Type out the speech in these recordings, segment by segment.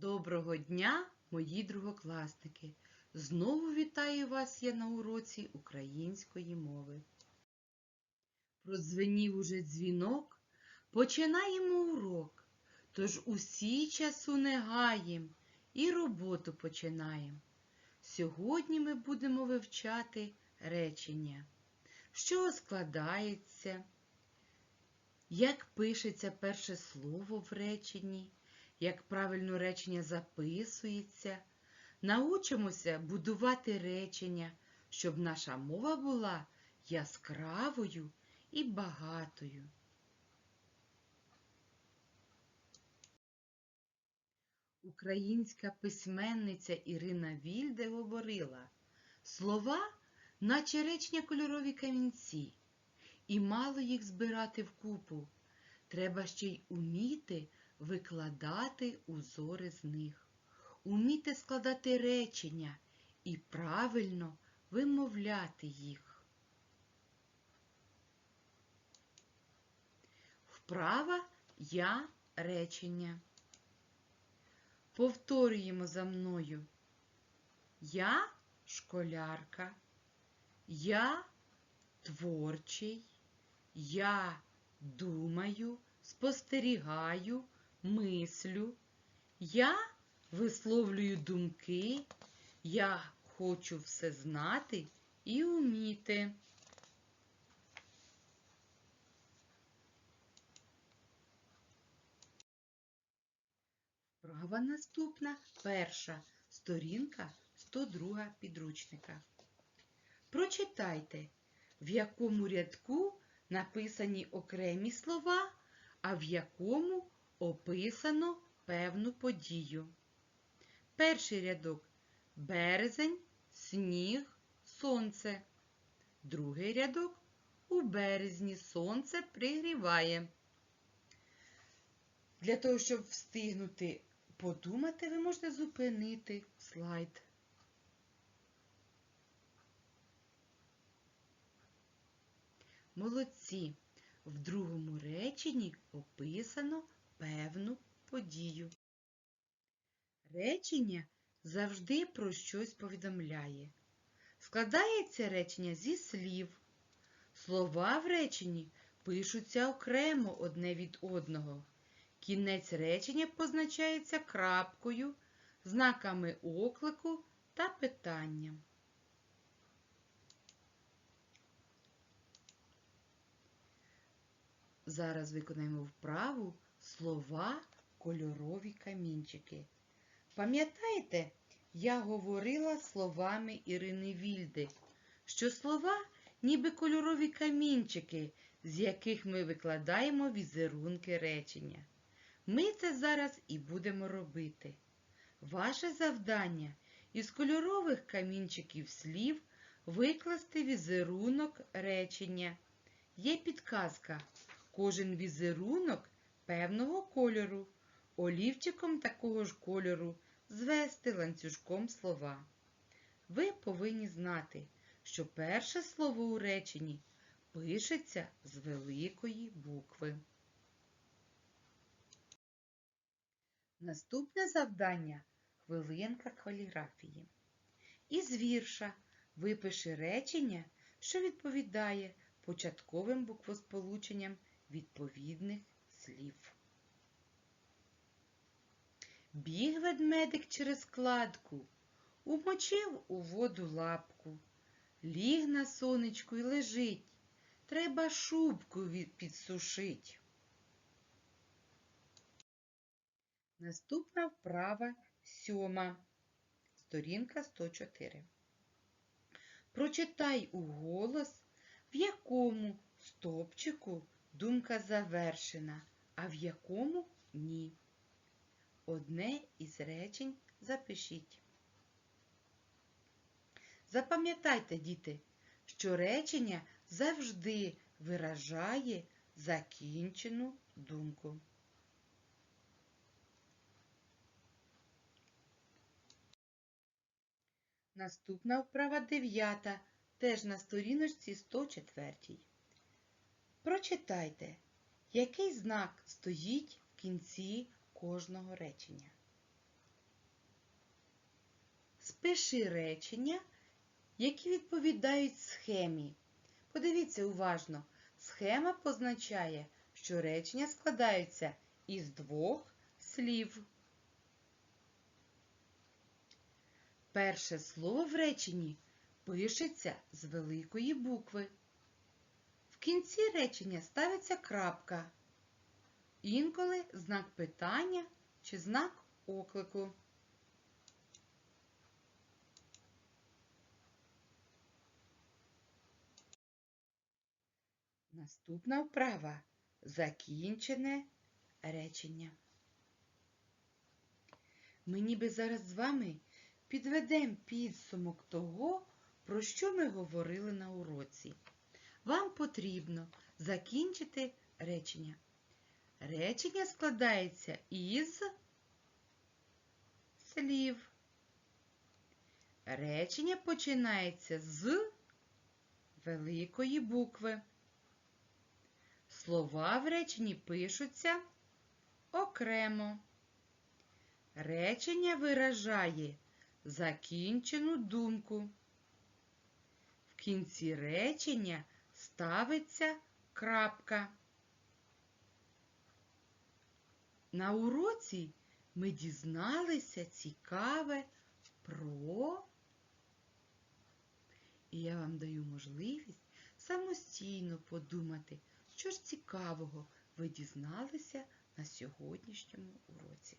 Доброго дня, мої другокласники! Знову вітаю вас я на уроці української мови. Продзвенів уже дзвінок, починаємо урок, тож усі часу не гаєм і роботу починаємо. Сьогодні ми будемо вивчати речення, що складається, як пишеться перше слово в реченні як правильно речення записується. Научимося будувати речення, щоб наша мова була яскравою і багатою. Українська письменниця Ірина Вільде говорила слова, наче речення кольорові камінці, і мало їх збирати вкупу. Треба ще й уміти викладати узори з них, уміти складати речення і правильно вимовляти їх. Вправа я речення. Повторюємо за мною. Я школярка, я творчий, я думаю, спостерігаю, мислю, я висловлюю думки, я хочу все знати і вміти. Вправа наступна перша сторінка 102 підручника. Прочитайте, в якому рядку написані окремі слова, а в якому описано певну подію. Перший рядок березень, сніг, сонце. Другий рядок у березні сонце пригріває. Для того, щоб встигнути подумати, ви можете зупинити слайд. Молодці. В другому реченні описано певну подію. Речення завжди про щось повідомляє. Складається речення зі слів. Слова в реченні пишуться окремо одне від одного. Кінець речення позначається крапкою, знаками оклику та питанням. Зараз виконаємо вправу слова кольорові камінчики. Пам'ятаєте, я говорила словами Ірини Вільди, що слова ніби кольорові камінчики, з яких ми викладаємо візерунки речення. Ми це зараз і будемо робити. Ваше завдання із кольорових камінчиків слів викласти візерунок речення. Є підказка. Кожен візерунок певного кольору, олівчиком такого ж кольору звести ланцюжком слова. Ви повинні знати, що перше слово у реченні пишеться з великої букви. Наступне завдання хвилинка каліграфії. Із вірша випиши речення, що відповідає початковим буквосполученням відповідних слів. Біг ведмедик через кладку, умочив у воду лапку, ліг на сонечку й лежить. Треба шубку підсушить. Наступна вправа сьома, сторінка 104. Прочитай уголос, в якому стопчику думка завершена, а в якому ні. Одне із речень запишіть. Запам'ятайте, діти, що речення завжди виражає закінчену думку. Наступна вправа дев'ята, теж на сторіночці 104. Прочитайте, який знак стоїть в кінці кожного речення. Спиши речення, які відповідають схемі. Подивіться уважно. Схема позначає, що речення складаються із двох слів. Перше слово в реченні пишеться з великої букви. Кінці речення ставиться крапка. Інколи знак питання чи знак оклику. Наступна вправа закінчене речення. Ми ніби зараз з вами підведемо підсумок того, про що ми говорили на уроці. Вам потрібно закінчити речення. Речення складається із слів. Речення починається з великої букви. Слова в реченні пишуться окремо. Речення виражає закінчену думку. В кінці речення ставиться крапка. На уроці ми дізналися цікаве про. І я вам даю можливість самостійно подумати, що ж цікавого ви дізналися на сьогоднішньому уроці.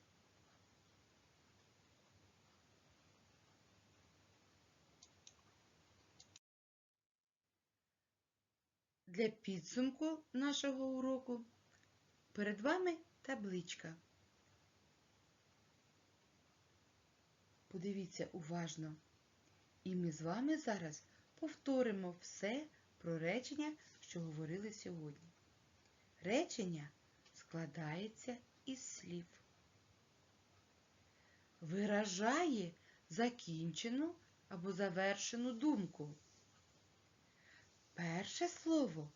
Для підсумку нашого уроку перед вами табличка. Подивіться уважно. І ми з вами зараз повторимо все про речення, що говорили сьогодні. Речення складається із слів. Виражає закінчену або завершену думку. Перше слово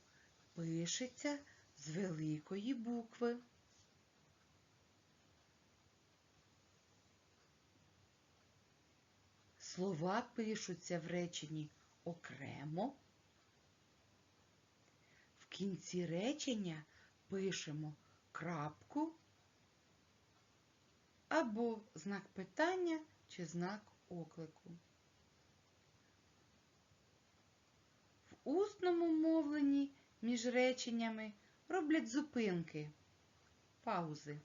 пишеться з великої букви. Слова пишуться в реченні окремо. В кінці речення пишемо крапку або знак питання чи знак оклику. В усному мовленні між реченнями роблять зупинки, паузи.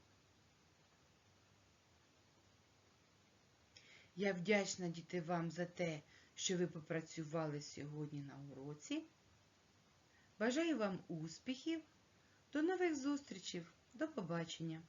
Я вдячна діти вам за те, що ви попрацювали сьогодні на уроці. Бажаю вам успіхів. До нових зустрічей. До побачення!